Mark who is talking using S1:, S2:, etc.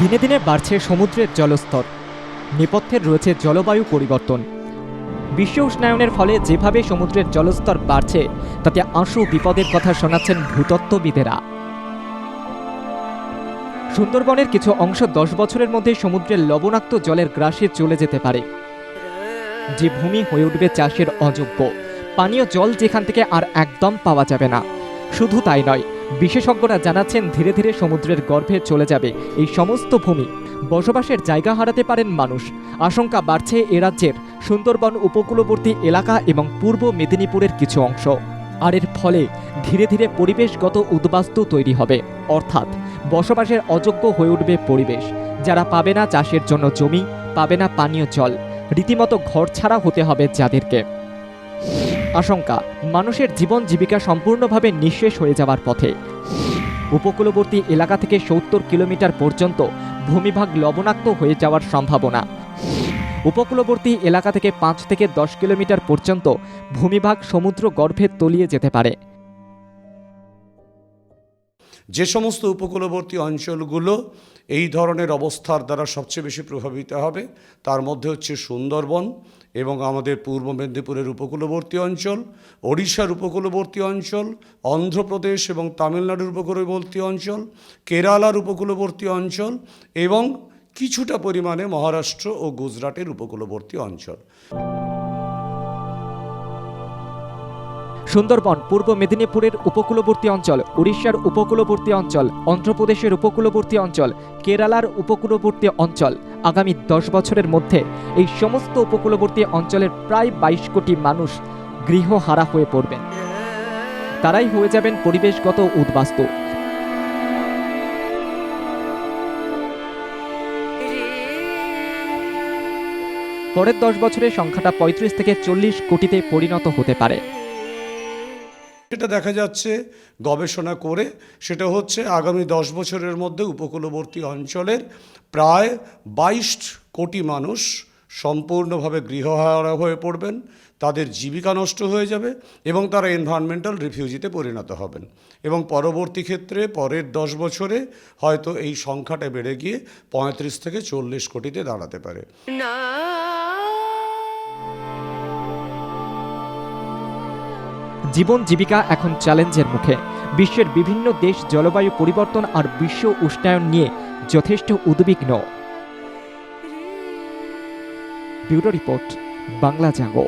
S1: দিনে দিনে বাড়ছে সমুদ্রের জলস্তর। নেপথ্যে রয়েছে জলবায়ু পরিবর্তন। বিশ্ব উষ্ণায়নের ফলে যেভাবে সমুদ্রের জলস্তর বাড়ছে, তাতে আশু বিপদের কথা শোনাচ্ছেন ভূতত্ত্ববিদেরা। সুন্দরবনের কিছু অংশ দশ বছরের মধ্যে সমুদ্রের লবণাক্ত জলের গ্রাসে চলে যেতে পারে। যে ভূমি হয়ে উঠবে চাষের অযোগ্য। পানীয় জল যেখান থেকে আর একদম পাওয়া যাবে না। শুধু তাই নয় বিশেষজ্ঞরা জানাচ্ছেন ধীরে ধীরে সমুদ্রের গর্ভে চলে যাবে এই সমস্ত ভূমি। বসবাসের জায়গা হারাতে পারেন মানুষ। আশঙ্কা বাড়ছে এ রাজ্যের সুন্দরবন উপকূলবর্তী এলাকা এবং পূর্ব মেদিনীপুরের কিছু অংশ। আর এর ফলে ধীরে ধীরে পরিবেশগত উদ্বাস্তু তৈরি হবে। অর্থাৎ বসবাসের অযোগ্য হয়ে উঠবে পরিবেশ। যারা পাবে না চাষের জন্য জমি, পাবে না পানীয় জল। রীতিমতো ঘর ছাড়া হতে হবে যাদেরকে। আশঙ্কা, মানুষের জীবন জীবিকা সম্পূর্ণভাবে নিঃশেষ হয়ে যাওয়ার পথে। উপকূলবর্তী এলাকা থেকে সত্তর কিলোমিটার পর্যন্ত ভূমিভাগ লবণাক্ত হয়ে যাওয়ার সম্ভাবনা। উপকূলবর্তী এলাকা থেকে পাঁচ থেকে দশ কিলোমিটার পর্যন্ত ভূমিভাগ সমুদ্র গর্ভে তলিয়ে যেতে পারে।
S2: যে সমস্ত উপকূলবর্তী অঞ্চলগুলো এই ধরনের অবস্থার দ্বারা সবচেয়ে বেশি প্রভাবিত হবে, তার মধ্যে হচ্ছে সুন্দরবন এবং আমাদের পূর্ব মেদিনীপুরের উপকূলবর্তী অঞ্চল, ওড়িশার উপকূলবর্তী অঞ্চল, অন্ধ্রপ্রদেশ এবং তামিলনাড়ুর উপকূলবর্তী অঞ্চল, কেরালার উপকূলবর্তী অঞ্চল এবং কিছুটা পরিমাণে মহারাষ্ট্র ও গুজরাটের উপকূলবর্তী অঞ্চল।
S1: সুন্দরবন পূর্ব মেদিনীপুরের উপকূলবর্তী অঞ্চল, উড়িষ্যার উপকূলবর্তী অঞ্চল, অন্ধ্রপ্রদেশের উপকূলবর্তী অঞ্চল, কেরালার উপকূলবর্তী অঞ্চল। আগামী দশ বছরের মধ্যে এই সমস্ত উপকূলবর্তী অঞ্চলের প্রায় বাইশ কোটি মানুষ গৃহহারা হয়ে পড়বেন। তারাই হয়ে যাবেন পরিবেশগত উদ্বাস্তু। পরের দশ বছরে সংখ্যাটা পঁয়ত্রিশ থেকে চল্লিশ কোটিতে পরিণত হতে পারে।
S2: যেটা দেখা যাচ্ছে গবেষণা করে, সেটা হচ্ছে আগামী দশ বছরের মধ্যে উপকূলবর্তী অঞ্চলের প্রায় বাইশ কোটি মানুষ সম্পূর্ণভাবে গৃহহারা হয়ে পড়বেন, তাদের জীবিকা নষ্ট হয়ে যাবে এবং তারা এনভায়রনমেন্টাল রিফিউজিতে পরিণত হবেন। এবং পরবর্তী ক্ষেত্রে পরের দশ বছরে হয়তো এই সংখ্যাটা বেড়ে গিয়ে পঁয়ত্রিশ থেকে চল্লিশ কোটিতে দাঁড়াতে পারে।
S3: না
S1: জীবন জীবিকা এখন চ্যালেঞ্জের মুখে। বিশ্বের বিভিন্ন দেশ জলবায়ু পরিবর্তন আর বিশ্ব উষ্ণায়ন নিয়ে যথেষ্ট উদ্বিগ্ন। ব্যুরো রিপোর্ট, বাংলা জাগো